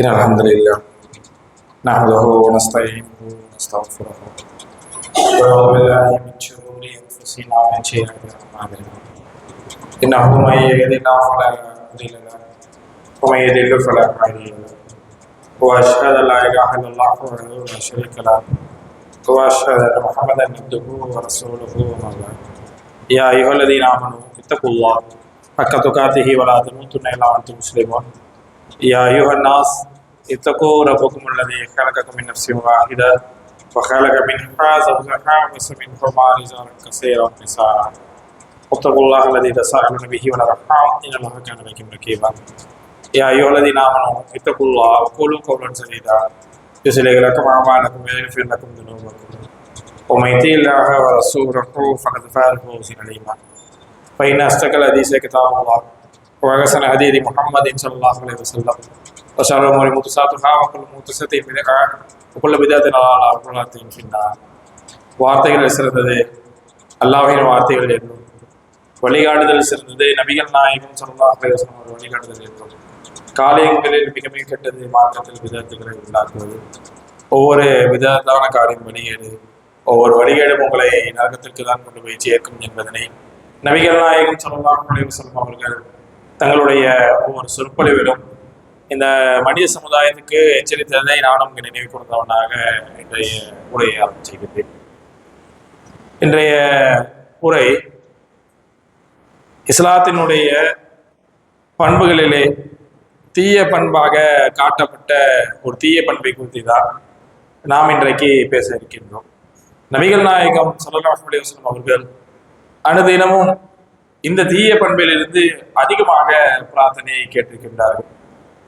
إن الحمد لله نحمده ونستعينه ونستغفره ونعوذ بالله من شرور أنفسنا ومن سيئات أعمالنا. إنه من يهد الله فلا مضل له ومن يضلل فلا هادي له. وأشهد أن لا إله إلا الله وحده لا شريك له. وأشهد أن محمدا عبده ورسوله وما يا أيها الذين آمنوا اتقوا الله حق تقاته ولا تموتن إلا وأنتم مسلمون. يا أيها الناس اتقوا ربكم الذي خلقكم من نفس واحدة وخلق منها زوجها وبث منهما رجالا كثيرا ونساء. واتقوا الله الذي تساءلون به والأرحام. إن الله كان بكم رقيبا. يا أيها الذين آمنوا اتقوا الله وقولوا قولا سديدا. يصلح لكم أعمالكم ويغفر لكم ذنوبكم. ومن يطع الله ورسوله فقد فاز فوزا عظيما. فإن أصدق الحديث كتاب الله وأحسن الهدي محمد صلى الله عليه وسلم. وشر الأمور محدثاتها وكل محدثة بدعة وكل بدعة ضلالة وكل ضلالة في النار வார்த்தைகள் சிறந்தது அல்லாஹ்வின் வார்த்தைகள் என்றும் வழிகாட்டுதல் சிறந்தது நபிகள் நாயகம் ஸல்லல்லாஹு அலைஹி வஸல்லம் அவர் வழிகாட்டுதல் என்றும் காரியங்களில் மிக மிக கெட்டது மார்க்கத்தில் விதத்துகளை உண்டாக்குவது ஒவ்வொரு விதத்தான காரியம் வழிகேடு ஒவ்வொரு வழிகேடும் உங்களை நரகத்திற்கு தான் கொண்டு போய் சேர்க்கும் என்பதனை நபிகள் நாயகம் ஸல்லல்லாஹு அலைஹி வஸல்லம் அவர்கள் தங்களுடைய ஒவ்வொரு சொற்பொழிவிலும் இந்த மனித சமுதாயத்துக்கு எச்சரித்ததை நானும் இங்கு நினைவு கூர்ந்தவனாக இன்றைய உரையை ஆரம்பிச்சுக்கிறேன் இன்றைய உரை இஸ்லாத்தினுடைய பண்புகளிலே தீய பண்பாக காட்டப்பட்ட ஒரு தீய பண்பை குறித்து தான் நாம் இன்றைக்கு பேச இருக்கின்றோம். நபிகள் நாயகம் ஸல்லல்லாஹு அவர்கள் அனுதினமும் இந்த தீய பண்பிலிருந்து அதிகமாக பிரார்த்தனையை கேட்டிருக்கின்றார்கள்.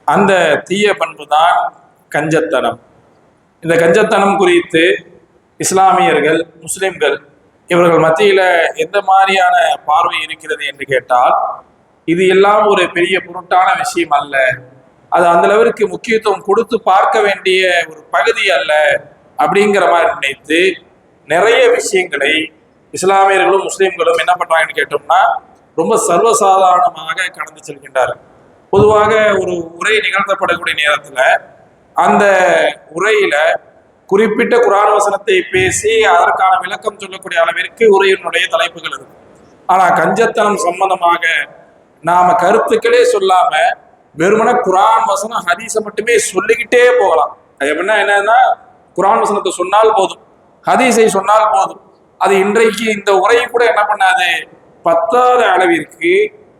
அந்த தீய பண்பு தான் கஞ்சத்தனம். இந்த கஞ்சத்தனம் குறித்து இஸ்லாமியர்கள் முஸ்லிம்கள் இவர்கள் மத்தியில் எந்த மாதிரியான பார்வை இருக்கிறது என்று கேட்டால் இது எல்லாம் ஒரு பெரிய பொருட்டான விஷயம் அல்ல. அது அந்த அளவிற்கு முக்கியத்துவம் கொடுத்து பார்க்க வேண்டிய ஒரு பகுதி அல்ல அப்படிங்கிற மாதிரி நினைத்து நிறைய விஷயங்களை இஸ்லாமியர்களும் முஸ்லீம்களும் என்ன பண்றாங்கன்னு கேட்டோம்னா ரொம்ப சர்வசாதாரணமாக கடந்து செல்கின்றார்கள். பொதுவாக ஒரு உரை நிகழ்த்தப்படக்கூடிய நேரத்துல அந்த உரையில குறிப்பிட்ட குரான் வசனத்தை பேசி அதற்கான விளக்கம் சொல்லக்கூடிய அளவிற்கு உரையினுடைய தலைப்புகள் இருக்கும் ஆனா கஞ்சத்தனம் சம்பந்தமாக நாம கருத்துக்களே சொல்லாம வெறுமன குரான் வசனம் ஹதீஸை மட்டுமே சொல்லிக்கிட்டே போகலாம். அது எப்படின்னா என்னன்னா குரான் வசனத்தை சொன்னால் போதும். ஹதீஸை சொன்னால் போதும். அது இன்றைக்கு இந்த உரையை கூட என்ன பண்ணாது? பத்தாத அளவிற்கு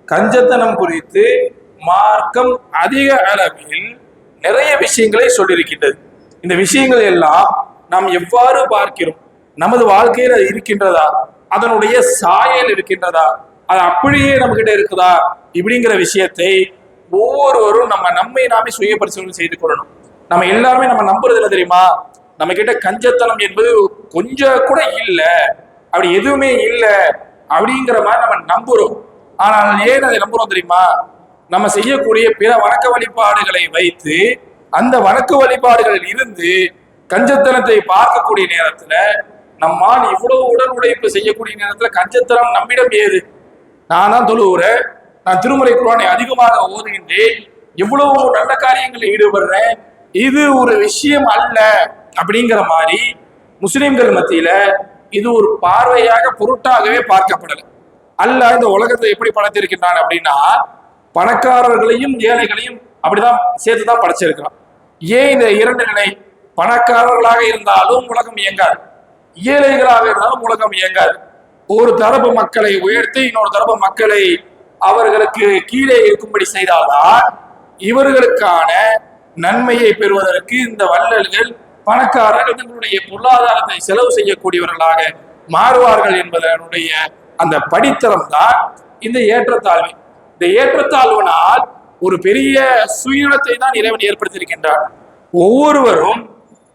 கஞ்சத்தனம் குறித்து மார்க்கம் அதிக அளவில் நிறைய விஷயங்களை சொல்லியிருக்கின்றது. இந்த விஷயங்கள் எல்லாம் நாம் எவ்வாறு பார்க்கிறோம்? நமது வாழ்க்கையில் அது இருக்கின்றதா? அதனுடைய சாயல் இருக்கின்றதா? அது அப்படியே நம்ம கிட்ட இருக்குதா? இப்படிங்கிற விஷயத்தை ஒவ்வொருவரும் நம்ம நம்மை நாமே சுய பரிசோதனை செய்து கொள்ளணும். நம்ம எல்லாருமே நம்ம நம்புறது இல்லை தெரியுமா? நம்ம கிட்ட கஞ்சத்தனம் என்பது கொஞ்சம் கூட இல்லை. அப்படி எதுவுமே இல்லை. அப்படிங்கிற மாதிரி நம்ம நம்புறோம். ஆனால் ஏன் அதை நம்புறோம் தெரியுமா? நம்ம செய்யக்கூடிய பிற வணக்க வழிபாடுகளை வைத்து அந்த வணக்க வழிபாடுகளில் இருந்து கஞ்சத்தனத்தை பார்க்கக்கூடிய நேரத்துல நம்மால் இவ்வளவு உடல் உழைப்பு செய்யக்கூடிய நேரத்துல கஞ்சத்தனம் நம்மிடம் ஏது? நான் தான் தொழுகிறேன் நான் திருமுறை குரானை அதிகமாக ஓதுகின்றேன். இவ்வளவு நல்ல காரியங்களில் ஈடுபடுறேன். இது ஒரு விஷயம் அல்ல அப்படிங்கிற மாதிரி முஸ்லிம்கள் மத்தியில இது ஒரு பார்வையாக பொருட்டாகவே பார்க்கப்படலை. அல்ல இந்த உலகத்தை எப்படி படைத்திருக்கின்றான் அப்படின்னா பணக்காரர்களையும் ஏழைகளையும் அப்படிதான் சேர்த்து தான் படைச்சிருக்கிறான். ஏன் இந்த இரண்டு நிலை பணக்காரர்களாக இருந்தாலும் உலகம் இயங்காது. ஏழைகளாக இருந்தாலும் உலகம் இயங்காது. ஒரு தரப்பு மக்களை உயர்த்தி இன்னொரு தரப்பு மக்களை அவர்களுக்கு கீழே இருக்கும்படி செய்தால்தான் இவர்களுக்கான நன்மையை பெறுவதற்கு இந்த வள்ளல்கள் பணக்காரர்கள் தங்களுடைய பொருளாதாரத்தை செலவு செய்யக்கூடியவர்களாக மாறுவார்கள் என்பதனுடைய அந்த படித்தரம் தான் இந்த ஏற்றத்தாழ்வு. இந்த ஏற்றத்தாழ்வுனால் ஒரு பெரிய சுயநலத்தை தான் இறைவன் ஏற்படுத்தியிருக்கின்றார் ஒவ்வொருவரும்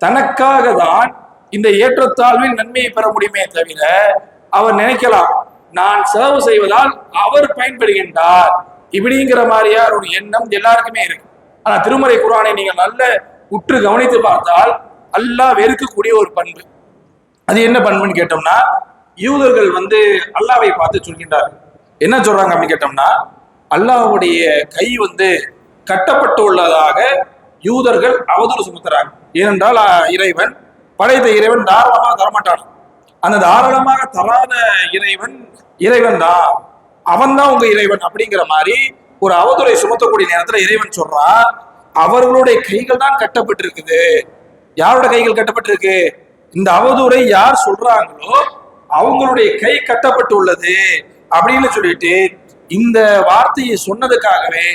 தனக்காக தான் இந்த ஏற்றத்தாழ்வில் நன்மையை பெற முடியுமே தவிர அவர் நினைக்கலாம் நான் செலவு செய்வதால் அவர் பயன்படுகின்றார். இப்படிங்கிற மாதிரியார் ஒரு எண்ணம் எல்லாருக்குமே இருக்கு. ஆனா திருமறை குரானை நீங்க நல்ல உற்று கவனித்து பார்த்தால் அல்லாஹ் வெறுக்கக்கூடிய ஒரு பண்பு. அது என்ன பண்புன்னு கேட்டோம்னா யூதர்கள் வந்து அல்லாவை பார்த்து சொல்கின்றார்கள். என்ன சொல்றாங்க அப்படின்னு கேட்டோம்னா அல்லாஹுடைய கை வந்து கட்டப்பட்டு உள்ளதாக யூதர்கள் அவதூறு சுமத்துறாங்க. ஏனென்றால் இறைவன் படைத்த இறைவன் தாராளமாக தரமாட்டான். அந்த தாராளமாக தராத இறைவன் இறைவன் தான். அவன் தான் உங்க இறைவன் அப்படிங்கிற மாதிரி ஒரு அவதுரை சுமத்தக்கூடிய நேரத்துல இறைவன் சொல்றான் அவர்களுடைய கைகள் தான் கட்டப்பட்டிருக்குது. யாரோட கைகள் கட்டப்பட்டிருக்கு? இந்த அவதூறை யார் சொல்றாங்களோ அவங்களுடைய கை கட்டப்பட்டு உள்ளது அப்படின்னு சொல்லிட்டு இந்த வார்த்தையை சொன்னதுக்காகவே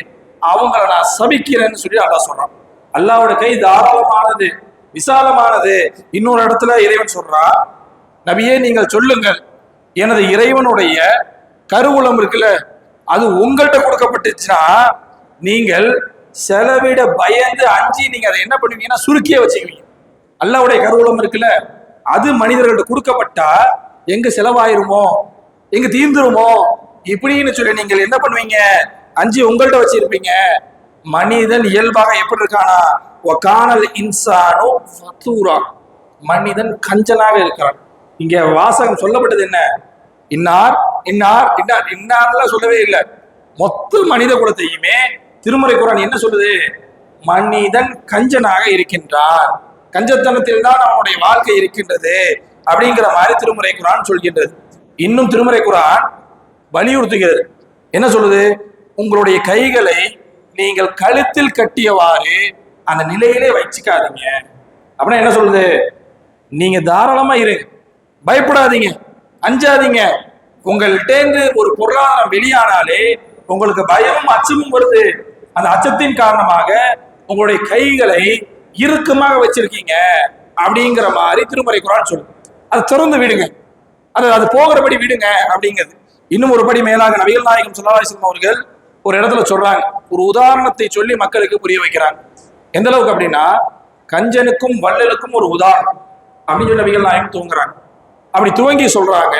அவங்கள நான் சபிக்கிறேன்னு சொல்லி அல்லாஹ் சொல்றான். அல்லாவோட கை தாராளமானது விசாலமானது. இன்னொரு இடத்துல இறைவன் சொல்றா நபியே நீங்கள் சொல்லுங்கள். எனது இறைவனுடைய கருவூலம் இருக்குல்ல அது உங்கள்கிட்ட கொடுக்கப்பட்டுச்சுன்னா நீங்கள் செலவிட பயந்து அஞ்சி நீங்க அதை என்ன பண்ணுவீங்கன்னா சுருக்கியே வச்சுக்குவீங்க. அல்லாவுடைய கருவூலம் இருக்குல்ல அது மனிதர்கள்ட்ட கொடுக்கப்பட்டா எங்க செலவாயிருமோ எங்க தீர்ந்துருமோ இப்படின்னு சொல்லி நீங்கள் என்ன பண்ணுவீங்க? அஞ்சு உங்கள்கிட்ட வச்சிருப்பீங்க. மனிதன் இயல்பாக எப்படி இருக்கானா? ஒக்கானல் இன்சானோ ஃபத்தூரா. மனிதன் கஞ்சனாக இருக்கிறான். இங்க வாசகம் சொல்லப்பட்டது என்ன? இன்னார் இன்னார் இன்னார். இன்னார்லாம் சொல்லவே இல்லை. மொத்த மனித குலத்தையுமே திருமறை குரான் என்ன சொல்லுது? மனிதன் கஞ்சனாக இருக்கின்றான். கஞ்சத்தனத்தில் தான் அவனுடைய வாழ்க்கை இருக்கின்றது அப்படிங்கிற மாதிரி திருமுறை குரான் சொல்கின்றது. இன்னும் திருமுறை குரான் வலியுறுத்துகிறது. என்ன சொல்லுது? உங்களுடைய கைகளை நீங்கள் கழுத்தில் கட்டியவாறு அந்த நிலையிலே வச்சுக்காதீங்க. அப்படின்னா என்ன சொல்லுது? நீங்க தாராளமா இருங்க பயப்படாதீங்க. அஞ்சாதீங்க. உங்கள்கிட்டேந்து ஒரு பொருளாதாரம் வெளியானாலே உங்களுக்கு பயமும் அச்சமும் வருது. அந்த அச்சத்தின் காரணமாக உங்களுடைய கைகளை இறுக்கமாக வச்சிருக்கீங்க. அப்படிங்கிற மாதிரி திருமறை குரான் சொல்லுது. அதை திறந்து விடுங்க. அது அது போகிறபடி விடுங்க அப்படிங்கிறது. இன்னும் ஒரு படி மேலாக நபிகள் நாயகம் சுல்லாசலம் அவர்கள் ஒரு இடத்துல சொல்றாங்க. ஒரு உதாரணத்தை சொல்லி மக்களுக்கு புரிய வைக்கிறாங்க. எந்த அளவுக்கு அப்படின்னா கஞ்சனுக்கும் வள்ளலுக்கும் ஒரு உதாரணம். அப்படின்னு சொல்லி நபிகள் நாயகம் தூங்குறாங்க. அப்படி துவங்கி சொல்றாங்க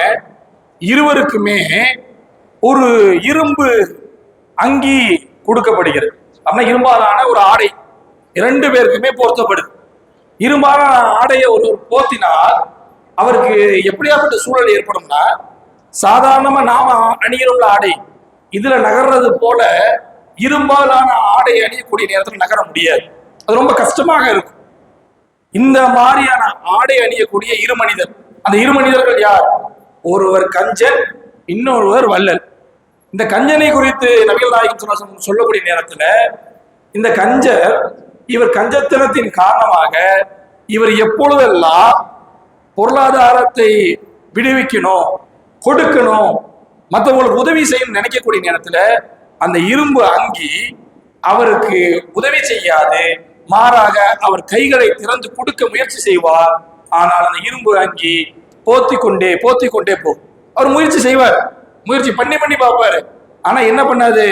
இருவருக்குமே ஒரு இரும்பு அங்கி கொடுக்கப்படுகிறது. அப்படின்னா இரும்பாலான ஒரு ஆடை இரண்டு பேருக்குமே போர்த்தப்படுது. இரும்பாலான ஆடையை ஒரு போர்த்தினால் அவருக்கு எப்படியாப்பட்ட சூழல் ஏற்படும்னா சாதாரணமா நாம அணியிலுள்ள ஆடை. இதுல நகர்றது போல இரும்பாலான ஆடை அணியக்கூடிய நேரத்தில் நகர முடியாது. அது ரொம்ப கஷ்டமாக இருக்கும். இந்த மாதிரியான ஆடை அணியக்கூடிய இரு மனிதர். அந்த இரு மனிதர்கள் யார்? ஒருவர் கஞ்சன் இன்னொருவர் வள்ளல். இந்த கஞ்சனை குறித்து நபிகள் நாயகம் சொல்லக்கூடிய நேரத்துல இந்த கஞ்சர் இவர் கஞ்சத்தனத்தின் காரணமாக இவர் எப்பொழுதெல்லாம் பொருளாதாரத்தை விடுவிக்கணும் கொடுக்கணும். மற்றவங்களுக்கு உதவி செய்யணும்னு நினைக்கக்கூடிய நேரத்துல அந்த இரும்பு அங்கி அவருக்கு உதவி செய்யாது. மாறாக அவர் கைகளை திறந்து கொடுக்க முயற்சி செய்வார். ஆனால் அந்த இரும்பு அங்கி போத்தி கொண்டே போத்தி கொண்டே போ அவர் முயற்சி செய்வார். முயற்சி பண்ணி பண்ணி பார்ப்பாரு. ஆனா என்ன பண்ணாது?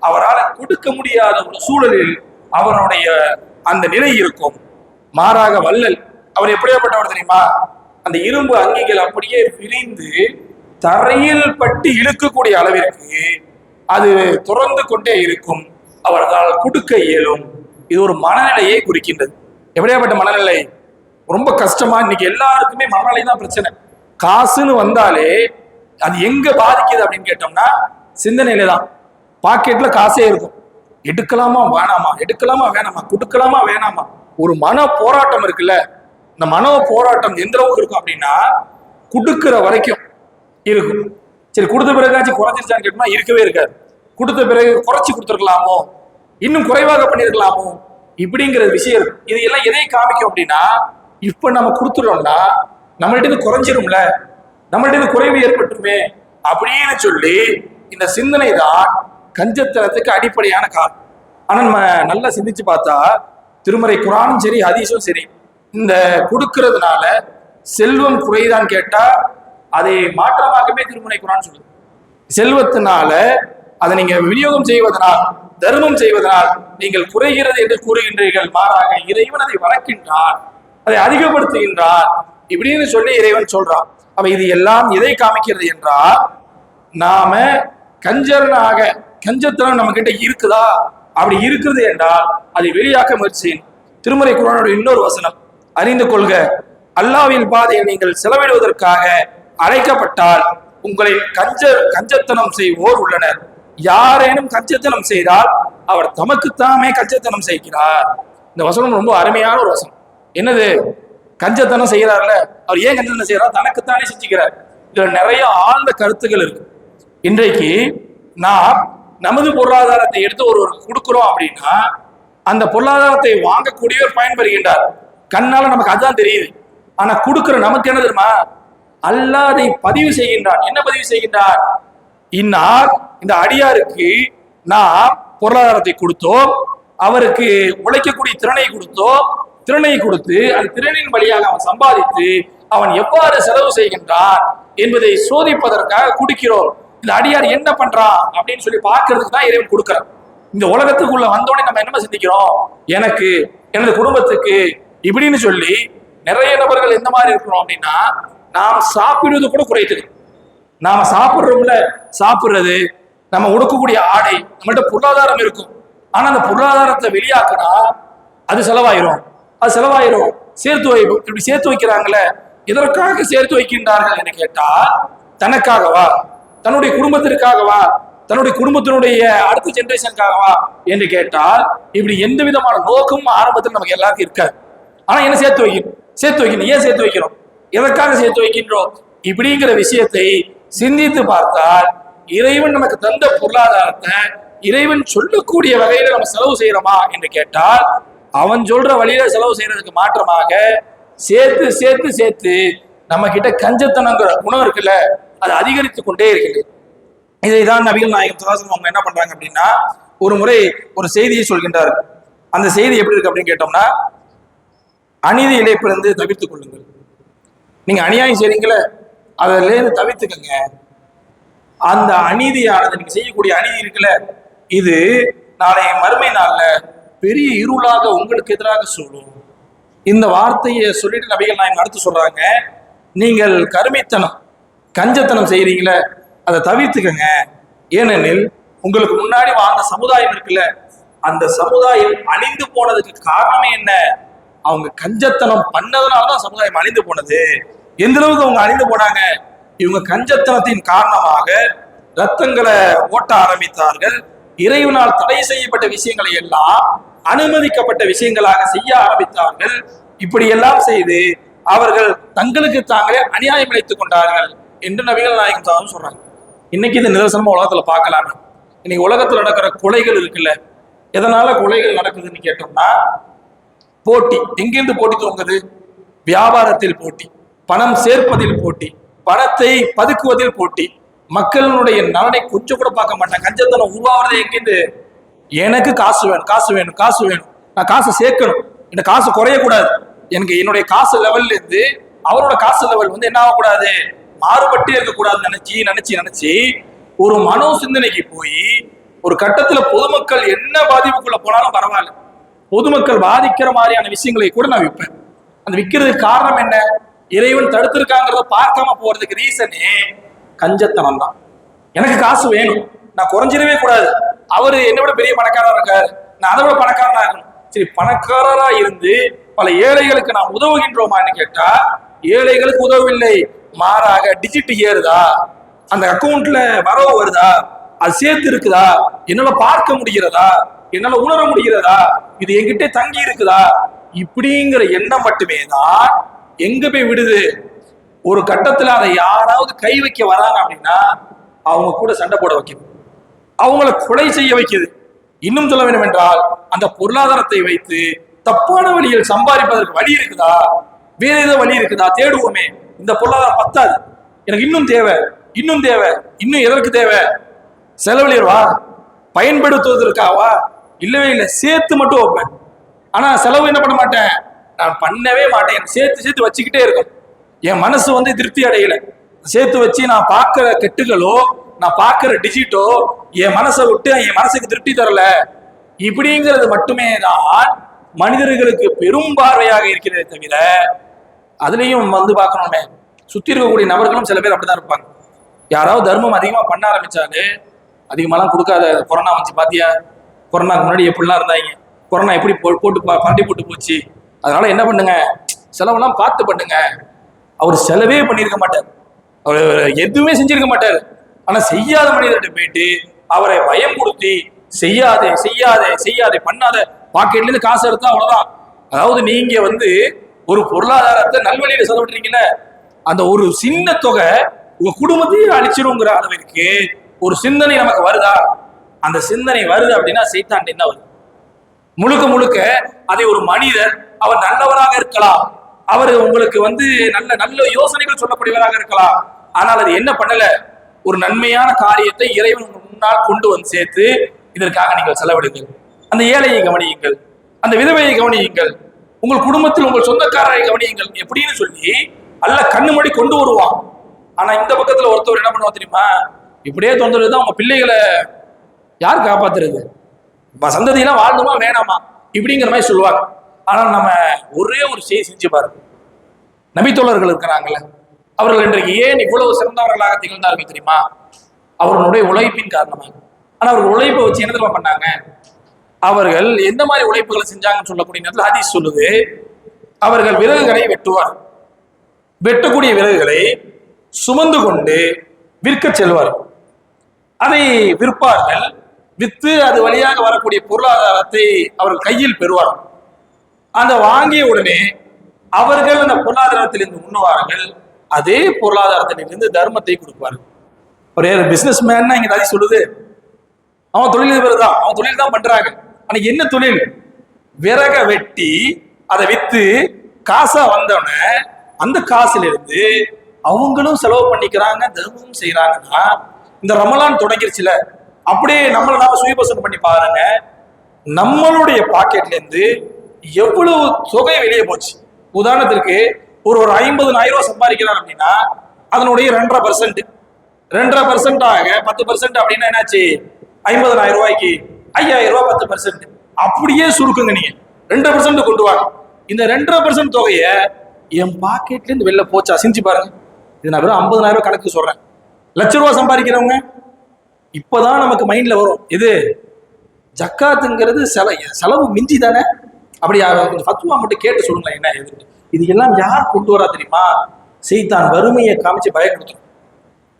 அவரால் கொடுக்க முடியாத ஒரு சூழலில் அவருடைய அந்த நிலை இருக்கும். மாறாக வள்ளல் அவர் எப்படியாப்பட்டவர் தெரியுமா? அந்த இரும்பு அங்கிகள் அப்படியே விரிந்து தரையில் பட்டு இழுக்கக்கூடிய அளவிற்கு அது துறந்து கொண்டே இருக்கும். அவர்களால் கொடுக்க இயலும். இது ஒரு மனநிலையை குறிக்கின்றது. எப்படியாப்பட்ட மனநிலை? ரொம்ப கஷ்டமா? இன்னைக்கு எல்லாருக்குமே மனநிலை தான் பிரச்சனை. காசுன்னு வந்தாலே அது எங்க பாதிக்குது அப்படின்னு கேட்டோம்னா சிந்தனையில தான். பாக்கெட்ல காசே இருக்கும். எடுக்கலாமா வேணாமா? எடுக்கலாமா வேணாமா? கொடுக்கலாமா வேணாமா? ஒரு மன போராட்டம் இருக்குல்ல. இந்த மன போராட்டம் எந்த அளவுக்கு இருக்கும் அப்படின்னா கொடுக்கிற வரைக்கும் இருக்கும். சரி கொடுத்த பிறகாச்சும் குறைஞ்சிருச்சான்னு கேட்டோம்னா இருக்கவே இருக்காது. கொடுத்த பிறகு குறைச்சி கொடுத்துருக்கலாமோ? இன்னும் குறைவாக பண்ணியிருக்கலாமோ? இப்படிங்கிற விஷயம் இருக்கு இது எல்லாம் எதை காமிக்கும் அப்படின்னா இப்போ நம்ம கொடுத்துட்டோம்னா நம்மள்ட்ட இருந்து குறைஞ்சிரும்ல? நம்மள்ட்ட இருந்து குறைவு ஏற்பட்டுமே? அப்படின்னு சொல்லி இந்த சிந்தனை தான் கஞ்சத்தனத்துக்கு அடிப்படையான காரணம். ஆனால் நம்ம நல்லா சிந்திச்சு பார்த்தா திருமறை குரானும் சரி ஹதீஸும் சரி இந்த கொடுக்கறதுனால செல்வம் குறைதான் கேட்டால் அதை மாற்றமாகவே திருமுனை குரான் சொல்லுது. செல்வத்தினால அதை நீங்க விநியோகம் செய்வதனால் தர்மம் செய்வதனால் நீங்கள் குறைகிறது என்று கூறுகின்றீர்கள். மாறாக இறைவன் அதை வளர்க்கின்றான் அதை அதிகப்படுத்துகின்றான். இப்படின்னு சொல்லி இறைவன் சொல்றான். அப்ப இது எல்லாம் எதை காமிக்கிறது என்றால் நாம கஞ்சரனாக கஞ்சத்தனம் நம்ம கிட்ட இருக்குதா? அப்படி இருக்குது என்றால் அதை வெளியாக்க முயற்சியின். திருமலை திருமறை குரானோட இன்னொரு வசனம் அறிந்து கொள்க. அல்லாவின் பாதையில் நீங்கள் செலவிடுவதற்காக அழைக்கப்பட்டால் உங்களை கஞ்ச கஞ்சத்தனம் செய்வோர் உள்ளனர். யாரேனும் கஞ்சத்தனம் செய்தால் அவர் தமக்குத்தாமே கஞ்சத்தனம் செய்கிறார். இந்த வசனம் ரொம்ப அருமையான ஒரு வசனம். என்னது? கஞ்சத்தனம் செய்கிறார்ல? அவர் ஏன் கஞ்சத்தனம் செய்யறாரு தனக்குத்தானே செஞ்சுக்கிறார். இதுல நிறைய ஆழ்ந்த கருத்துக்கள் இருக்கு. இன்றைக்கு நாம் நமது பொருளாதாரத்தை எடுத்து ஒருவருக்கு கொடுக்குறோம் அப்படின்னா அந்த பொருளாதாரத்தை வாங்கக்கூடியவர் பயன்பெறுகின்றார். கண்ணால நமக்கு அதுதான் தெரியுது. ஆனா கொடுக்குற நமக்கு என்ன தெரியுமா? அல்லாஹ் அதை பதிவு செய்கின்றான். என்ன பதிவு செய்கின்றான்? இன்னார் இந்த அடியாருக்கு நாம் பொருளாதாரத்தை கொடுத்தோம் அவருக்கு உழைக்கக்கூடிய திறனை கொடுத்தோம் திறனை கொடுத்து அந்த திறனின் வழியாக அவன் சம்பாதித்து அவன் எவ்வாறு செலவு செய்கின்றான் என்பதை சோதிப்பதற்காக கொடுக்கிறோம். இந்த அடியார் என்ன பண்றான் அப்படின்னு சொல்லி பார்க்கறதுக்கு தான் இறைவன் கொடுக்கிறான். இந்த உலகத்துக்குள்ள வந்தோடனே நம்ம என்ன சிந்திக்கிறோம்? எனக்கு எனது குடும்பத்துக்கு இப்படின்னு சொல்லி நிறைய நபர்கள் எந்த மாதிரி இருக்கிறோம் அப்படின்னா நாம் சாப்பிடுவது கூட குறைத்துக்கிறோம் நாம சாப்பிடுறோம்ல சாப்பிடுறது நம்ம உடுக்கக்கூடிய ஆடை நம்மள்ட்ட பொருளாதாரம் இருக்கும். ஆனா அந்த பொருளாதாரத்தை வெளியாக்கினா அது செலவாயிரும். அது செலவாயிரும். சேர்த்து வை இப்படி சேர்த்து வைக்கிறாங்களே இதற்காக சேர்த்து வைக்கின்றார்கள் என்று கேட்டால் தனக்காகவா? தன்னுடைய குடும்பத்திற்காகவா? தன்னுடைய குடும்பத்தினுடைய அடுத்த ஜென்ரேஷனுக்காகவா என்று கேட்டால் இப்படி எந்த விதமான நோக்கமும் ஆரம்பத்தில் நமக்கு எல்லாருக்கும் இருக்காது. ஆனா என்ன சேர்த்து வைக்கணும்? சேர்த்து வைக்கணும். ஏன் சேர்த்து வைக்கிறோம்? எதற்காக சேர்த்து வைக்கின்றோம்? இப்படிங்கிற விஷயத்தை சிந்தித்து பார்த்தால் இறைவன் நமக்கு தந்த பொருளாதாரத்தை இறைவன் சொல்லக்கூடிய வகையில நம்ம செலவு செய்யறோமா என்று கேட்டால் அவன் சொல்ற வழியில செலவு செய்யறதுக்கு மாற்றமாக சேர்த்து சேர்த்து சேர்த்து நம்ம கிட்ட கஞ்சத்தனங்கிற உணவு இருக்குல்ல அது அதிகரித்து கொண்டே இருக்குது இதைதான் நபிகள் நாயகம் சுவாசம் அவங்க என்ன பண்றாங்க அப்படின்னா ஒரு முறை ஒரு செய்தியை சொல்கின்றார் அந்த செய்தி எப்படி இருக்கு அப்படின்னு கேட்டோம்னா அநீதி இழைப்பிலிருந்து தவிர்த்துக் கொள்ளுங்கள். நீங்க அநியாயம் செய்றீங்களே அதிலேருந்து தவிர்த்துக்கங்க அந்த அநீதியானது நீங்க செய்யக்கூடிய அநீதி இருக்குல்ல இது நாளைய மறுமை நாளில் பெரிய இருளாக உங்களுக்கு எதிராக சொல்லும் இந்த வார்த்தையை சொல்லிட்டு நபிகள் நாயகம் அடுத்து சொல்றாங்க நீங்கள் கருமைத்தனம் கஞ்சத்தனம் செய்கிறீங்களே அதை தவிர்த்துக்கங்க. ஏனெனில் உங்களுக்கு முன்னாடி வாழ்ந்த சமுதாயம் இருக்குல்ல அந்த சமுதாயம் அழிந்து போனதுக்கு காரணமே என்ன? அவங்க கஞ்சத்தனம் பண்ணதுனால தான் சமுதாயம் அழிந்து போனது. எந்த அளவுக்கு அவங்க அழிந்து போனாங்க? இவங்க கஞ்சத்தனத்தின் காரணமாக ரத்தங்களை ஓட்ட ஆரம்பித்தார்கள். இறைவனால் தடை செய்யப்பட்ட விஷயங்களை எல்லாம் அனுமதிக்கப்பட்ட விஷயங்களாக செய்ய ஆரம்பித்தார்கள். இப்படி எல்லாம் செய்து அவர்கள் தங்களுக்கு தாங்களே அநியாயம் இழைத்துக் கொண்டார்கள் என்று நபிகள் நாயகம் சாதம் சொல்றாங்க. இன்னைக்கு இந்த நிதர்சனமா உலகத்துல பார்க்கலாமே. இன்னைக்கு உலகத்துல நடக்கிற கொலைகள் இருக்குல்ல. எதனால கொலைகள் நடக்குதுன்னு கேட்டோம்னா போட்டி. எங்கிருந்து போட்டி துவங்குது? வியாபாரத்தில் போட்டி பணம் சேர்ப்பதில் போட்டி பணத்தை பதுக்குவதில் போட்டி. மக்களுடைய நலனை கொஞ்சம் கூட பார்க்க மாட்டாங்க. கஞ்சத்தனம் உருவாகிறதே எங்கிருந்து? எனக்கு காசு வேணும் காசு வேணும் காசு வேணும். நான் காசை சேர்க்கணும். இந்த காசு குறையக்கூடாது. எனக்கு என்னுடைய காசு லெவல்ல இருந்து அவரோட காசு லெவல் வந்து என்ன ஆகக்கூடாது? மாறுபட்டே இருக்கக்கூடாதுன்னு நினைச்சு நினைச்சு நினைச்சு ஒரு மனோ சிந்தனைக்கு போய் ஒரு கட்டத்துல பொதுமக்கள் என்ன பாதிப்புக்குள்ள போனாலும் பரவாயில்ல. பொதுமக்கள் பாதிக்கிற மாதிரியான விஷயங்களை கூட நான் விற்பேன் அந்த விற்கிறதுக்கு காரணம் என்ன? இறைவன் தடுத்திருக்காங்கிறத பார்க்காம போறதுக்கு ரீசனே கஞ்சத்தனம் தான். எனக்கு காசு வேணும். நான் குறைஞ்சிடவே கூடாது. அவரு என்னை விட பெரிய பணக்காரா இருக்காரு. நான் அதை விட பணக்காரனா இருக்கணும். சரி பணக்காரரா இருந்து பல ஏழைகளுக்கு நான் உதவுகின்றோமான்னு கேட்டா ஏழைகளுக்கு உதவவில்லை. மாறாக டிஜிட் ஏறுதா? அந்த அக்கௌண்ட்ல வரவு வருதா? அது சேர்த்து இருக்குதா என்னால பார்க்க முடிகிறதா? என்னால உணர முடிகிறதா? இது என்கிட்ட தங்கி இருக்குதா? இப்படிங்கிற எண்ணம் மட்டுமே தான் எங்க போய் விடுது? ஒரு கட்டத்துல அதை யாராவது கை வைக்க வராங்க அப்படின்னா அவங்க கூட சண்டை போட வைக்குது அவங்கள கொலை செய்ய வைக்குது. இன்னும் சொல்ல வேண்டும் என்றால் அந்த பொருளாதாரத்தை வைத்து தப்பான வழியில் சம்பாதிப்பதற்கு வழி இருக்குதா? வேற ஏதோ வழி இருக்குதா? தேடுவோமே. இந்த பொருளாதாரம் பத்தாது. எனக்கு இன்னும் தேவை. இன்னும் தேவை. இன்னும் எதற்கு தேவை? செலவழிடுவா பயன்படுத்துவதற்காவா இல்லவே இல்லை சேர்த்து மட்டும் வைப்பேன். ஆனால் செலவு என்ன பண்ண மாட்டேன்? நான் பண்ணவே மாட்டேன். சேர்த்து சேர்த்து வச்சுக்கிட்டே இருக்கும் என் மனசு வந்து திருப்தி அடையலை. சேர்த்து வச்சு நான் பார்க்குற கெட்டுகளோ நான் பார்க்குற டிஜிட்டோ என் மனசை விட்டு என் மனசுக்கு திருப்தி தரல. இப்படிங்கிறது மட்டுமே தான் மனிதர்களுக்கு பெரும் பார்வையாக இருக்கிறதே தவிர அதுலேயும் வந்து பார்க்கணுமே. சுற்றி இருக்கக்கூடிய நபர்களும் சில பேர் அப்படிதான் இருப்பாங்க. யாராவது தர்மம் அதிகமாக பண்ண ஆரம்பிச்சாலே அதிகமாலாம் கொடுக்காத. கொரோனா வந்துச்சு பாத்தியா? கொரோனாக்கு முன்னாடி எப்படிலாம் இருந்தாங்க? கொரோனா எப்படி போ- போட்டு பா- பரட்டி போட்டு போச்சு? அதனால என்ன பண்ணுங்க? செலவெல்லாம் பார்த்து பண்ணுங்க. அவர் செலவே பண்ணியிருக்க மாட்டார். அவர் எதுவுமே செஞ்சிருக்க மாட்டார். ஆனா செய்யாத மனிதர்கிட்ட போயிட்டு அவரை பயம் கொடுத்தி செய்யாதே செய்யாதே செய்யாதே பண்ணாத. பாக்கெட்ல இருந்து காசு எடுத்தா அவ்வளவுதான். அதாவது நீங்க வந்து ஒரு பொருளாதாரத்தை நல்வழியில செலவிடுறீங்கல்ல அந்த ஒரு சின்ன தொகை உங்க குடும்பத்தையும் அழிச்சிருங்கிற அளவிற்கு ஒரு சிந்தனை நமக்கு வருதா? அந்த சிந்தனை வருது அப்படின்னா சைத்தாண்டின் தான் வருது. முழுக்க முழுக்க அதை ஒரு மனிதர் அவர் நல்லவராக இருக்கலாம். அவர் உங்களுக்கு வந்து நல்ல நல்ல யோசனைகள் சொல்லக்கூடியவராக இருக்கலாம். ஆனால் அது என்ன பண்ணல? ஒரு நன்மையான காரியத்தை இறைவன் முன்னால் கொண்டு வந்து சேர்த்து இதற்காக நீங்கள் செலவிடுங்கள். அந்த ஏழையை கவனியுங்கள். அந்த விதவையை கவனியுங்கள். உங்கள் குடும்பத்தில் உங்கள் சொந்தக்காரரை கவனியுங்கள். எப்படின்னு சொல்லி அல்ல கண்ணு மடி கொண்டு வருவான். ஆனா இந்த பக்கத்துல ஒருத்தவர் என்ன பண்ணுவா தெரியுமா? இப்படியே தொந்தரவு தான் உங்க பிள்ளைகளை யார் காப்பாத்துறது? சந்ததியெல்லாம் வாழ்ந்துமா வேணாமா? இப்படிங்கிற மாதிரி சொல்லுவாங்க. ஆனால் நம்ம ஒரே ஒரு செய்தி செஞ்சு பாருங்க. நபித்தோழர்கள் இருக்கிறாங்கல்ல அவர்கள் இன்றைக்கு ஏன் இவ்வளவு சிறந்தவர்களாக திகழ்ந்தார்கள் தெரியுமா? அவர்களுடைய உழைப்பின் காரணமாக. ஆனால் அவர்கள் உழைப்பை வச்சு என்ன தெரியுமா பண்ணாங்க? அவர்கள் எந்த மாதிரி உழைப்புகளை செஞ்சாங்கன்னு சொல்லக்கூடிய நேரத்தில் ஹதீஸ் சொல்லுது அவர்கள் விறகுகளை வெட்டுவார். வெட்டக்கூடிய விறகுகளை சுமந்து கொண்டு விற்கச் செல்வார்கள் அதை விற்பார்கள். வித்து அது வழியாக வரக்கூடிய பொருளாதாரத்தை அவர்கள் கையில் பெறுவார்கள். அந்த வாங்கிய உடனே அவர்கள் அந்த பொருளாதாரத்திலிருந்து உண்ணுவார்கள். அதே பொருளாதாரத்திலிருந்து தர்மத்தை கொடுப்பார்கள். ஒரு பிசினஸ் மேன்னா இங்க தாதி சொல்லுது. அவன் தொழிலதிபர் தான். அவன் தொழில் தான் பண்றாங்க. ஆனா என்ன தொழில்? விறக வெட்டி அதை வித்து காசா வந்தவன அந்த காசுல இருந்து அவங்களும் செலவு பண்ணிக்கிறாங்க தர்மமும் செய்யறாங்கன்னா இந்த ரமலான் தொடங்கிருச்சுல அப்படியே நம்மளை நாம சுயபசனம் பண்ணி பாருங்க. நம்மளுடைய பாக்கெட்ல இருந்து எவ்வளவு தொகை வெளியே போச்சு. உதாரணத்திற்கு ஒரு ஒரு ஐம்பதுனாயிரம் ரூபாய் சம்பாதிக்கிறார் அப்படின்னா அதனுடைய ரெண்டரை பர்சன்ட் ரெண்டரை பர்சன்ட் ஆக பத்து பர்சன்ட் அப்படின்னா என்னாச்சு? ஐம்பதனாயிரம் ரூபாய்க்கு ஐயாயிரம் ரூபாய் பத்து பர்சன்ட் அப்படியே சுருக்குங்க நீங்க. ரெண்டரை பர்சன்ட் கொண்டு வாங்க இந்த ரெண்டரை பர்சன்ட் தொகையை என் பாக்கெட்ல இருந்து வெளில போச்சா? செஞ்சு பாருங்க. இது நான் வெறும் ஐம்பதனாயிரம் ரூபாய் கணக்கு சொல்றேன். லட்ச ரூபா சம்பாதிக்கிறவங்க இப்போதான் நமக்கு மைண்டில் வரும். இது ஜக்காத்துங்கிறது செல செலவு மிஞ்சி தானே? அப்படி கொஞ்சம் ஃபத்துவா மட்டும் கேட்டு சொல்லுங்களேன் என்ன இது இது எல்லாம் யார் கொண்டு வரா தெரியுமா? செய்தான் வறுமையை காமிச்சு பயப்படுத்தும்.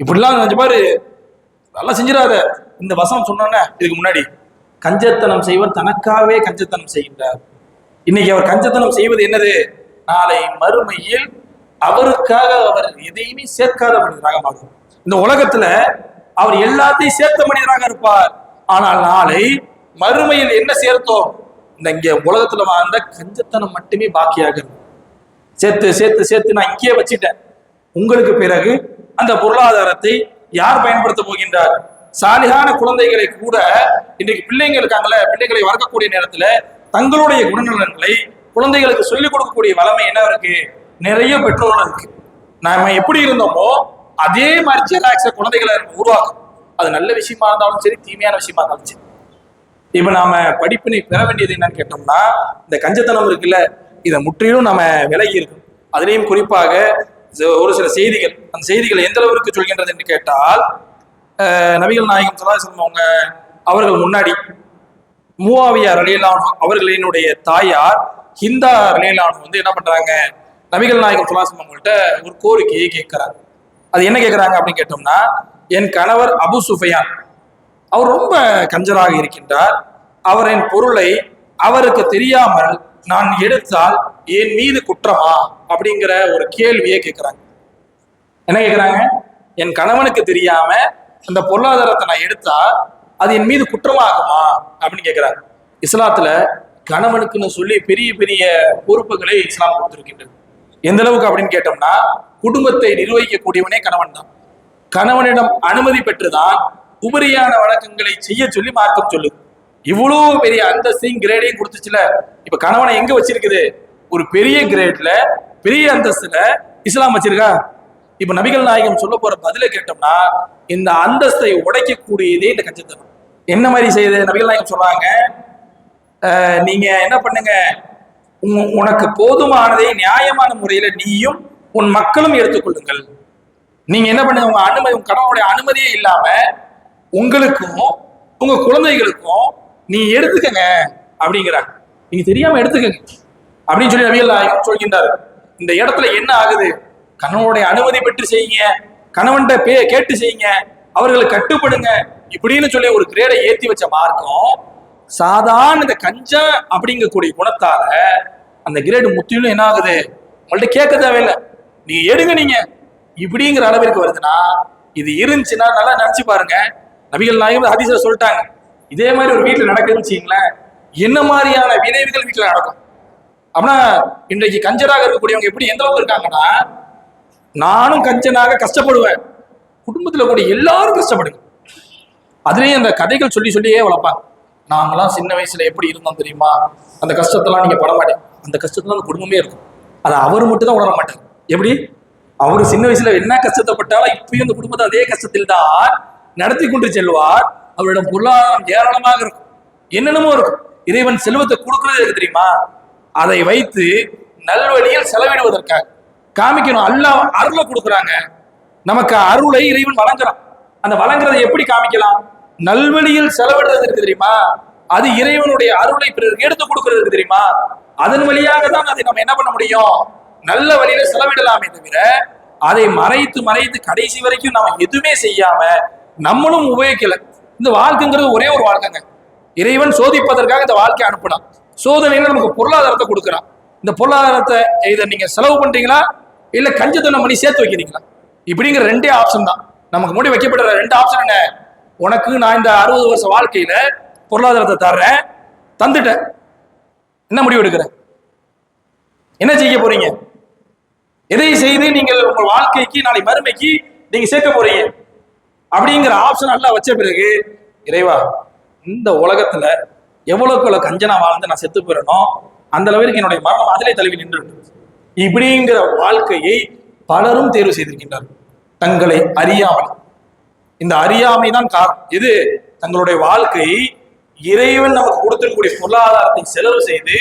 இப்படிலாம் கொஞ்சம் பாரு. நல்லா செஞ்சிடாத. இந்த வசனம் சொன்னோன்னே இதுக்கு முன்னாடி. கஞ்சத்தனம் செய்வர் தனக்காகவே கஞ்சத்தனம் செய்கின்றார். இன்னைக்கு அவர் கஞ்சத்தனம் செய்வது என்னது? நாளை மறுமையில் அவருக்காக அவர் எதையுமே சேர்க்காத மனிதராக மாறும் இந்த உலகத்துல அவர் எல்லாத்தையும் சேர்த்த மனிதராக இருப்பார். ஆனால் நாளை மறுமையில் என்ன சேர்த்தோம்? இந்த இங்க உலகத்துல வாழ்ந்த கஞ்சத்தனம் மட்டுமே பாக்கியாக சேர்த்து சேர்த்து சேர்த்து நான் இங்கேயே வச்சுட்டேன். உங்களுக்கு பிறகு அந்த பொருளாதாரத்தை யார் பயன்படுத்த போகின்றார்? சாலிகான குழந்தைகளை கூட இன்றைக்கு பிள்ளைங்க இருக்காங்களே பிள்ளைகளை வளர்க்கக்கூடிய நேரத்துல தங்களுடைய குணநலன்களை குழந்தைகளுக்கு சொல்லிக் கொடுக்கக்கூடிய வளமை என்ன இருக்கு? நிறைய பெற்றோர்கள் இருக்கு. நாம எப்படி இருந்தோமோ அதே மாதிரி ஜெராக்ஸ குழந்தைகளை உருவாக்கும். அது நல்ல விஷயமா இருந்தாலும் சரி தீமையான விஷயமா இருந்தாலும் சரி. இப்ப நாம படிப்பினை பெற வேண்டியது என்னன்னு கேட்டோம்னா இந்த கஞ்சத்தனம் இருக்குல்ல இதை முற்றிலும் நம்ம விலகி இருக்கும் அதுலேயும் குறிப்பாக ச- ஒரு சில செய்திகள். அந்த செய்திகள் எந்த அளவிற்கு சொல்கின்றது என்று கேட்டால் நபிகள் நாயகம் சலாசலம் அவங்க அவர்கள் முன்னாடி மூவாவியார் அலியலானு அவர்களினுடைய தாயார் ஹிந்தா அலியலானு வந்து என்ன பண்றாங்க நபிகள் நாயகம் சுலாசம் அவங்கள்ட்ட ஒரு கோரிக்கையை கேட்கிறாங்க. அது என்ன கேட்குறாங்க அப்படின்னு கேட்டோம்னா என் கணவர் அபு சுஃபையான். அவர் ரொம்ப கஞ்சராக இருக்கின்றார். அவரின் பொருளை அவருக்கு தெரியாமல் நான் எடுத்தால் என் மீது குற்றமா அப்படிங்கிற ஒரு கேள்வியை கேட்குறாங்க என்ன கேட்குறாங்க என் கணவனுக்கு தெரியாம அந்த பொருளாதாரத்தை நான் எடுத்தா அது என் மீது குற்றமாகுமா அப்படின்னு கேட்குறாங்க இஸ்லாத்துல கணவனுக்குன்னு சொல்லி பெரிய பெரிய பொறுப்புகளை இஸ்லாம் கொடுத்துருக்கின்றது. எந்த அளவுக்கு அப்படின்னு கேட்டோம்னா குடும்பத்தை நிர்வகிக்கக்கூடியவனே கணவன் தான். கணவனிடம் அனுமதி பெற்றுதான் உபரியான வழக்கங்களை செய்ய சொல்லி மார்க்கம் சொல்லுது. இவ்வளவு பெரிய அந்தஸ்தையும் கிரேடையும் கொடுத்துச்சுல இப்ப கணவனை எங்க வச்சிருக்குது? ஒரு பெரிய கிரேட்ல பெரிய அந்தஸ்துல இஸ்லாம் வச்சிருக்கா? இப்ப நபிகள் நாயகம் சொல்ல போற பதில கேட்டோம்னா இந்த அந்தஸ்தை உடைக்கக்கூடியதே இந்த கஞ்சத்தனம். என்ன மாதிரி செய்யுது? நபிகள் நாயகம் சொல்றாங்க நீங்க என்ன பண்ணுங்க? உனக்கு போதுமானதை நியாயமான முறையில நீயும் உன் மக்களும் எடுத்துக்கொள்ளுங்கள். நீங்க என்ன பண்ணுங்க உங்க அனுமதி உங்க கணவனுடைய அனுமதியே இல்லாம உங்களுக்கும் உங்க குழந்தைகளுக்கும் நீ எடுத்துக்கங்க அப்படிங்கிறாங்க. நீங்க தெரியாம எடுத்துக்கங்க. அப்படின்னு சொல்லி நபிகள் நாயகம் சொல்கின்றார். இந்த இடத்துல என்ன ஆகுது? கணவனுடைய அனுமதி பெற்று செய்யுங்க. கணவன்கிட்ட பே கேட்டு செய்யுங்க. அவர்களை கட்டுப்படுங்க. இப்படின்னு சொல்லி ஒரு கிரேடை ஏத்தி வச்ச மார்க்கம் சாதாரண இந்த கஞ்சா அப்படிங்கக்கூடிய குணத்தால அந்த கிரேடு முற்றிலும் என்ன ஆகுது? உங்கள்ட்ட கேட்க தேவையில்லை. நீங்க எடுங்க நீங்க. இப்படிங்கிற அளவிற்கு வருதுன்னா இது இருந்துச்சுன்னா நல்லா நினைச்சு பாருங்க. நபிகள் நாயகம் ஹதீஸ்ல சொல்லிட்டாங்க. இதே மாதிரி ஒரு வீட்டில் நடக்குதுன்னு வச்சுங்களேன் என்ன மாதிரியான விளைவுகள் வீட்டில் நடக்கும்? அப்படின்னா இன்றைக்கு கஞ்சராக இருக்கக்கூடியவங்க எப்படி எந்த அளவுக்கு இருக்காங்கன்னா நானும் கஞ்சனாக கஷ்டப்படுவேன். குடும்பத்தில் கூட எல்லாரும் கஷ்டப்படுங்க. அதுலேயும் அந்த கதைகள் சொல்லி சொல்லியே வளர்ப்பாங்க. நாங்களாம் சின்ன வயசுல எப்படி இருந்தோம் தெரியுமா? அந்த கஷ்டத்தெல்லாம் நீங்க பட மாட்டேன் அந்த கஷ்டத்துல அந்த குடும்பமே இருக்கும். அதை அவர் மட்டும் தான் உணர மாட்டாங்க எப்படி? அவர் சின்ன வயசுல என்ன கஷ்டத்தைப்பட்டாலும் இப்பயும் அந்த குடும்பத்தை அதே கஷ்டத்தில் தான் நடத்தி கொண்டு செல்வார். அவரிடம் பொருளாதாரம் ஏராளமாக இருக்கும். என்னென்னமோ இருக்கும். இறைவன் செல்வத்தை கொடுக்கறது இருக்கு தெரியுமா? அதை வைத்து நல்வழியில் செலவிடுவதற்காக. காமிக்கணும். அல்ல அருளை கொடுக்குறாங்க. நமக்கு அருளை இறைவன் வழங்குறான். அந்த வழங்குறதை எப்படி காமிக்கலாம்? நல்வழியில் செலவிடுறது இருக்கு தெரியுமா? அது இறைவனுடைய அருளை பிறருக்கு எடுத்து கொடுக்கறது இருக்கு தெரியுமா? அதன் வழியாக தான் அதை நம்ம என்ன பண்ண முடியும்? நல்ல வழியில செலவிடலாமே தவிர அதை மறைத்து மறைத்து கடைசி வரைக்கும் நம்ம எதுவுமே செய்யாம நம்மளும் உபயோகிக்கல. இந்த வாழ்க்கைங்கிறது ஒரே ஒரு வாழ்க்கைங்க. இறைவன் சோதிப்பதற்காக இந்த வாழ்க்கையை அனுப்பினான் சோதனையில நமக்கு பொருளாதாரத்தை கொடுக்குறான். இந்த பொருளாதாரத்தை இதை நீங்க செலவு பண்றீங்களா? இல்ல கஞ்சத்தனம் பண்ணி சேர்த்து வைக்கிறீங்களா? இப்படிங்கிற ரெண்டே ஆப்ஷன் தான். நமக்கு முடி வைக்கப்படுற ரெண்டு ஆப்ஷன் என்ன? உனக்கு நான் இந்த அறுபது வருஷ வாழ்க்கையில பொருளாதாரத்தை தர்றேன் தந்துட்டேன். என்ன முடிவு எடுக்கிறேன் என்ன செய்ய போறீங்க? எதை செய்து நீங்கள் உங்கள் வாழ்க்கைக்கு நாளை மறுமைக்கு நீங்க சேர்க்க போறீங்க? அப்படிங்கிற ஆப்ஷன் எல்லாம் வச்ச பிறகு இறைவா இந்த உலகத்துல எவ்வளவுக்கு எவ்வளவு கஞ்சனா வாழ்ந்து நான் செத்து போயிடணும்? அந்த அளவிற்கு என்னுடைய மரணம் அதிலே தழுவி நின்று இப்படிங்கிற வாழ்க்கையை பலரும் தேர்வு செய்திருக்கின்றனர் தங்களை அறியாமல். இந்த அறியாமை தான் காரணம். இது தங்களுடைய வாழ்க்கை இறைவன் நமக்கு கொடுத்திருக்கக்கூடிய பொருளாதாரத்தை செலவு செய்து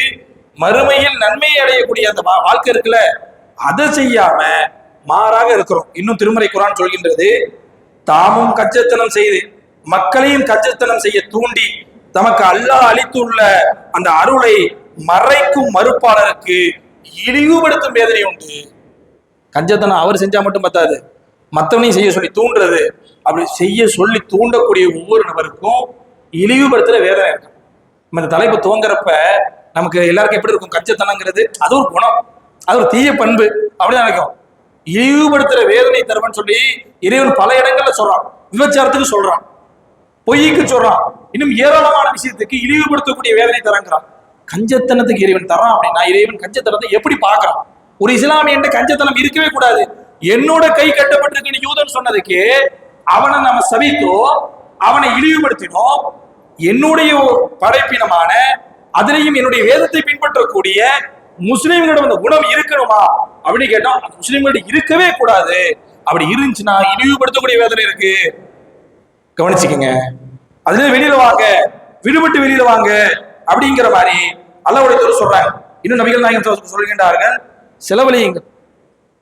மறுமையில் நன்மையை அடையக்கூடிய அந்த வாழ்க்கை இருக்குல்ல? அதை செய்யாம மாறாக இருக்கிறோம். இன்னும் திருமறை குரான் சொல்கின்றது தாமும் கச்சத்தனம் செய்து மக்களையும் கச்சத்தனம் செய்ய தூண்டி தமக்கு அல்லாஹ் அளித்துள்ள அந்த அருளை மறைக்கும் மறுப்பாளருக்கு இழிவுபடுத்தும் வேதனை உண்டு. கஞ்சத்தனம் அவர் செஞ்சா மட்டும் பத்தாது. மற்றவனையும் செய்ய சொல்லி தூண்டுறது. அப்படி செய்ய சொல்லி தூண்டக்கூடிய ஒவ்வொரு நபருக்கும் இழிவுபடுத்துற வேதனை இருக்கும் நம்ம இந்த தலைப்பு துவங்குறப்ப நமக்கு எல்லாருக்கும் எப்படி இருக்கும்? கஞ்சத்தனங்கிறது அது ஒரு குணம். அது ஒரு தீய பண்பு. அப்படிதான் நினைக்கும் இழிவுபடுத்துற வேதனை தருவன் சொல்லி இறைவன் பல இடங்கள்ல சொல்றான். விபச்சாரத்துக்கு சொல்றான். பொய்க்கு சொல்றான். இன்னும் ஏராளமான விஷயத்துக்கு இழிவுபடுத்தக்கூடிய வேதனை தரங்கிறான். கஞ்சத்தனத்துக்கு இறைவன் தரான் அப்படின்னா இறைவன் கஞ்சத்தனத்தை எப்படி பார்க்கறான்? ஒரு இஸ்லாமியன் கஞ்சத்தனம் இருக்கவே கூடாது. என்னோட கை கட்டப்பட்டிருக்குன்னு யூதன் சொன்னதுக்கு அவனை நம்ம சவித்தோ அவனை இழிவுபடுத்தினோம். என்னுடைய படைப்பினமான அதிலையும் என்னுடைய வேதத்தை பின்பற்றக்கூடிய முஸ்லீம்களிடம் அந்த குணம் இருக்கணுமா? அப்படின்னு கேட்டா அந்த இருக்கவே கூடாது. அப்படி இருந்துச்சுன்னா இழிவுபடுத்தக்கூடிய வேதனை இருக்கு. கவனிச்சுக்கோங்க. அதுல வெளியில வாங்க. விடுபட்டு வெளியில வாங்க. அப்படிங்கிற மாதிரி அல்லாவுடைய சொல்றாங்க. இன்னும் நபிகள் நாயகம் சொல்கின்றார்கள் செலவழியுங்கள்.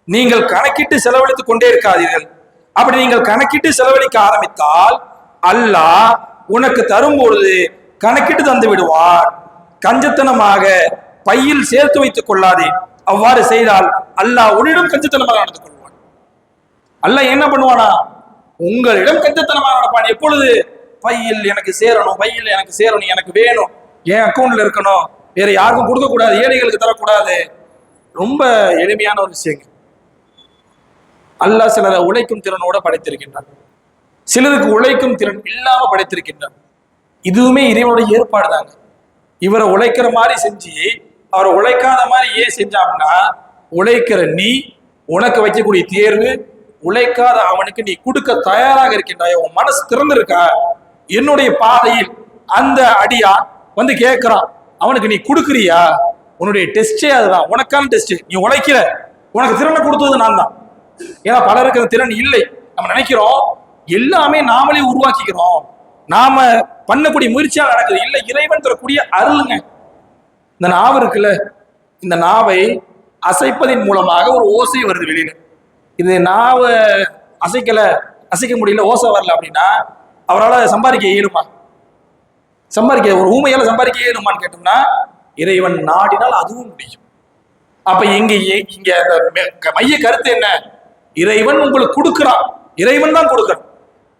நீங்கள் கணக்கிட்டு செலவழித்துக் கொண்டே இருக்காதீர்கள். அப்படி நீங்கள் கணக்கிட்டு செலவழிக்க ஆரம்பித்தால் அல்லாஹ் உனக்கு தரும் பொழுது கணக்கிட்டு தந்து விடுவான் கஞ்சத்தனமாக பையில் சேர்த்து வைத்துக் கொள்ளாதே. அவ்வாறு செய்தால் அல்லாஹ் உன்னிடம் கஞ்சத்தனமாக நடந்து கொள்வான். அல்லாஹ் என்ன பண்ணுவானா? உங்களிடம் கஞ்சத்தனமாக நடப்பான். எப்பொழுது? பையில் எனக்கு சேரணும் பையில் எனக்கு சேரணும் எனக்கு வேணும். என் அக்கௌண்ட்ல இருக்கணும். வேற யாருக்கும் கொடுக்க கூடாது ஏழைகளுக்கு தரக்கூடாது. ரொம்ப எளிமையான ஒரு விஷயங்க அல்லாஹ் சிலரை உழைக்கும் திறனோட படைத்திருக்கின்றான். சிலருக்கு உழைக்கும் திறன் இல்லாம படைத்திருக்கின்றான். இதுவுமே இறைவனுடைய ஏற்பாடு தாங்க இவரை உழைக்கிற மாதிரி செஞ்சு அவரை உழைக்காத மாதிரி ஏன் செஞ்சாங்கன்னா உழைக்கிற நீ உனக்கு வைக்கக்கூடிய தேர்வு உழைக்காத அவனுக்கு நீ கொடுக்க தயாராக இருக்கின்றாய். உன் மனசு திறந்திருக்கா? என்னுடைய பாதையில் அந்த அடியா வந்து கேட்கிறான். அவனுக்கு நீ கொடுக்குறியா? உன்னுடைய டெஸ்டே அதுதான். உனக்கான டெஸ்ட் நீ உழைக்கிற. உனக்கு திறனை கொடுத்தது நான் தான். ஏன்னா பலருக்கு அந்த திறன் இல்லை. நம்ம நினைக்கிறோம் எல்லாமே நாமளே உருவாக்கிக்கிறோம். நாம பண்ணக்கூடிய முயற்சியால் நடக்குது. இல்லை இறைவன் தரக்கூடிய அருளுங்க. இந்த நாவு இருக்குல்ல இந்த நாவை அசைப்பதின் மூலமாக ஒரு ஓசை வருது வெளியில. இது நாவை அசைக்கலை அசைக்க முடியல ஓசை வரல அப்படின்னா அவரால் சம்பாதிக்க இயலுமா? சம்பாதிக்க ஒரு ஊமையால் சம்பாதிக்க இயலுமான்னு கேட்டோம்னா இறைவன் நாடினால் அதுவும் முடியும். அப்ப இங்க ஏ- இங்க அந்த மைய கருத்து என்ன? இறைவன் உங்களுக்கு கொடுக்குறான். இறைவன் தான் கொடுக்குறான்.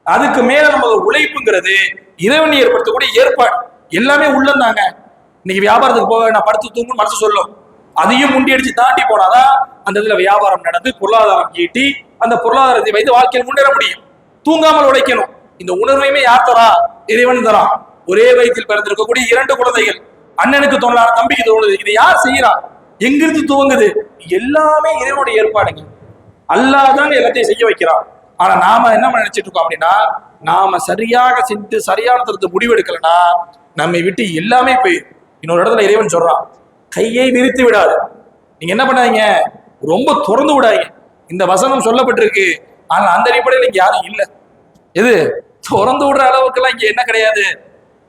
அதுக்கு மேல நம்ம உழைப்புங்கிறது இறைவன் ஏற்படுத்தக்கூடிய ஏற்பாடு. எல்லாமே உள்ளந்தாங்க இன்னைக்கு வியாபாரத்துக்கு போக நான் படுத்து தூங்கும் மனசு சொல்லும். அதையும் முண்டி அடிச்சு தாண்டி போனாதான் அந்த இதுல வியாபாரம் நடந்து பொருளாதாரம் ஈட்டி அந்த பொருளாதாரத்தை வைத்து வாழ்க்கையில் முன்னேற முடியும். தூங்காமல் உழைக்கணும். இந்த உணர்வையுமே யார் தரா? இறைவன் தரான் ஒரே வயிற்றில் பிறந்திருக்கக்கூடிய இரண்டு குழந்தைகள் அண்ணனுக்கு தோணலான தம்பிக்கு தோணுது இது யார் செய்யறா எங்கிருந்து துவங்குது? எல்லாமே இறைவனுடைய ஏற்பாடுங்க. அல்லாதான் எல்லாத்தையும் செய்ய வைக்கிறான் ஆனா நாம என்ன நினைச்சிட்டு இருக்கோம் அப்படின்னா நாம சரியாக செஞ்சு சரியான தரத்து முடிவெடுக்கலன்னா நம்மை விட்டு எல்லாமே போயிடும் இன்னொரு இடத்துல இறைவன் சொல்றான் கையை விரித்து விடாது. நீங்க என்ன பண்ணாதீங்க? ரொம்ப திறந்து விடாதீங்க. இந்த வசனம் சொல்லப்பட்டிருக்கு. ஆனா அந்த அடிப்படையில் இங்க யாரும் இல்லை. எது? திறந்து விடுற அளவுக்குலாம் இங்க என்ன கிடையாது?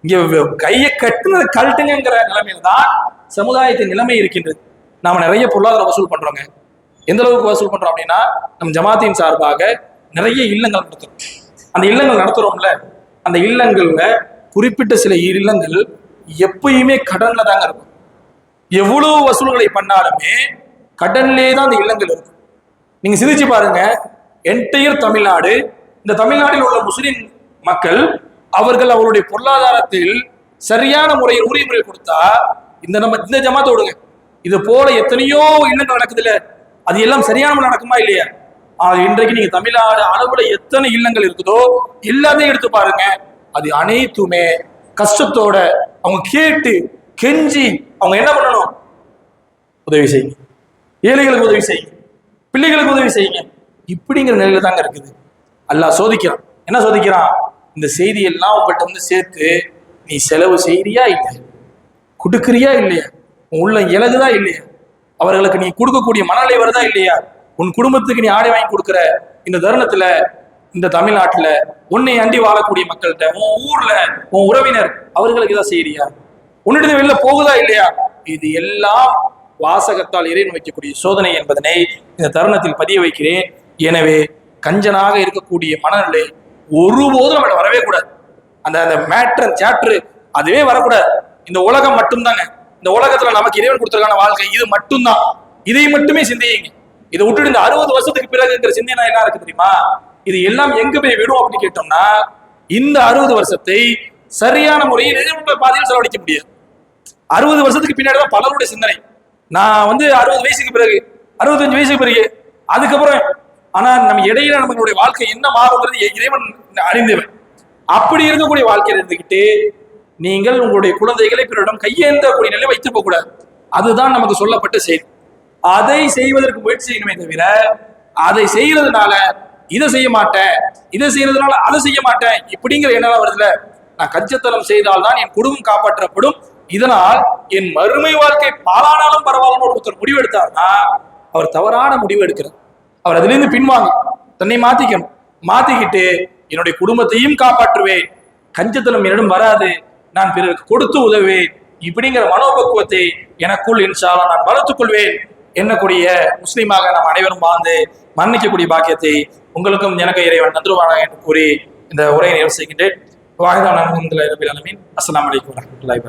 இங்க கையை கட்டுனது கழட்டுங்கிற நிலைமையில தான் சமுதாயத்தின் நிலைமை இருக்கின்றது. நாம நிறைய பொருளாதார வசூல் பண்றோங்க. எந்த அளவுக்கு வசூல் பண்றோம் அப்படின்னா நம்ம ஜமாத்தின் சார்பாக நிறைய இல்லங்கள் நடத்துறோம். அந்த இல்லங்கள் நடத்துறோம்ல அந்த இல்லங்கள்ல குறிப்பிட்ட சில இல்லங்கள் எப்பயுமே கடன்ல தாங்க இருக்கும். எவ்வளவு வசூல்களை பண்ணாலுமே கடன்லே தான் அந்த இல்லங்கள் இருக்கும். நீங்க சிந்திச்சு பாருங்க என்டையர் தமிழ்நாடு இந்த தமிழ்நாட்டில் உள்ள முஸ்லிம் மக்கள் அவர்கள் அவருடைய பொருளாதாரத்தில் சரியான முறையில் உரிமுறை கொடுத்தா இந்த நம்ம இந்த ஜமாத்த விடுங்க. இது போல எத்தனையோ இல்லங்கள் நடக்குதுல்ல. அது எல்லாம் சரியான நடக்குமா இல்லையா? ஆனால் இன்றைக்கு நீங்க தமிழ்நாடு அளவுல எத்தனை இல்லங்கள் இருக்குதோ எல்லாத்தையும் எடுத்து பாருங்க. அது அனைத்துமே கஷ்டத்தோட அவங்க கேட்டு கெஞ்சி அவங்க என்ன பண்ணணும்? உதவி செய்யுங்க. ஏழைகளுக்கு உதவி செய்யுங்க. பிள்ளைகளுக்கு உதவி செய்யுங்க. இப்படிங்கிற நிலையில தாங்க இருக்குது. அல்லாஹ் சோதிக்கிறான். என்ன சோதிக்கிறான்? இந்த செய்தியெல்லாம் உங்கள்கிட்ட வந்து சேர்த்து நீ செலவு செய்கிறியா இல்லையா? கொடுக்குறியா இல்லையா? உன் உள்ள இலகுதா இல்லையா? அவர்களுக்கு நீ கொடுக்கக்கூடிய மனநிலை வருதா இல்லையா? உன் குடும்பத்துக்கு நீ ஆடை வாங்கி கொடுக்குற இந்த தருணத்துல இந்த தமிழ்நாட்டுல உன்னை அண்டி வாழக்கூடிய மக்கள்கிட்ட உன் ஊர்ல உன் உறவினர் அவர்களுக்கு தான் செய்யறியா உன்னிடத்து வெளில போகுதா இல்லையா? இது எல்லாம் வாசகத்தால் இறைவன் வைக்கக்கூடிய சோதனை என்பதனை இந்த தருணத்தில் பதிய வைக்கிறேன். எனவே கஞ்சனாக இருக்கக்கூடிய மனநிலை ஒருபோதும் நம்மள வரவே கூடாது. அந்த அந்த மேட்ரு சேட்ரு அதுவே வரக்கூடாது. இந்த உலகம் மட்டும்தாங்க. இந்த உலகத்துல நமக்கு இறைவன் கொடுத்திருக்கான வாழ்க்கை இது மட்டும்தான். இதை மட்டுமே சிந்தியுங்க. இதை விட்டுட்டு இந்த அறுபது வருஷத்துக்கு பிறகுங்கிற சிந்தனை என்ன இருக்கு தெரியுமா? இது எல்லாம் எங்க போய் விடும் அப்படின்னு கேட்டோம்னா இந்த அறுபது வருஷத்தை சரியான முறையில் எதிர்ப்பு பாதையில் செலவழிக்க முடியாது. அறுபது வருஷத்துக்கு பின்னாடி தான் பலருடைய சிந்தனை. நான் வந்து அறுபது வயசுக்கு பிறகு அறுபத்தஞ்சு வயசுக்கு பிறகு அதுக்கப்புறம் ஆனா நம்ம இடையில நம்மளுடைய வாழ்க்கை என்ன மாறுங்கிறது இறைவன் அறிந்தவன். அப்படி இருக்கக்கூடிய வாழ்க்கையை இருந்துகிட்டு நீங்கள் உங்களுடைய குழந்தைகளை பிறரிடம் கையேந்தக்கூடிய நிலை வைத்து கூடாது அதுதான் நமக்கு சொல்லப்பட்ட செய்தி அதை செய்வதற்கு முயற்சி செய்யணுமே தவிர அதை செய்யறதுனால இதை செய்ய மாட்டேன் இதை செய்யறதுனால அதை செய்ய மாட்டேன் இப்படிங்கிற எண்ணம் வருதுல நான் கஞ்சத்தனம் செய்தால்தான் என் குடும்பம் காப்பாற்றப்படும். இதனால் என் மறுமை வாழ்க்கை பாலானாலும் பரவாயில்ல ஒருத்தர் முடிவு எடுத்தார்னா அவர் தவறான முடிவு எடுக்கிறார் அவர் அதிலிருந்து பின்வாங்க தன்னை மாத்திக்கணும். மாத்திக்கிட்டு என்னுடைய குடும்பத்தையும் காப்பாற்றுவேன். கஞ்சத்தனம் என்னிடம் வராது. நான் பிறருக்கு கொடுத்து உதவுவேன். இப்படிங்கிற மனோபக்குவத்தை எனக்குள் இன்ஷால்லா நான் வளர்த்துக் கொள்வேன். முஸ்லீமாக நாம் அனைவரும் வாழ்ந்து மன்னிக்கக்கூடிய பாக்கியத்தை உங்களுக்கும் எனக்கு இறைவன் தந்துருவானா என்று கூறி இந்த உரையை நிறைவு செய்கின்றேன். வாகதான நன்கு அஸ்ஸலாமு அலைக்கும் வரஹ்மத்துல்லாஹி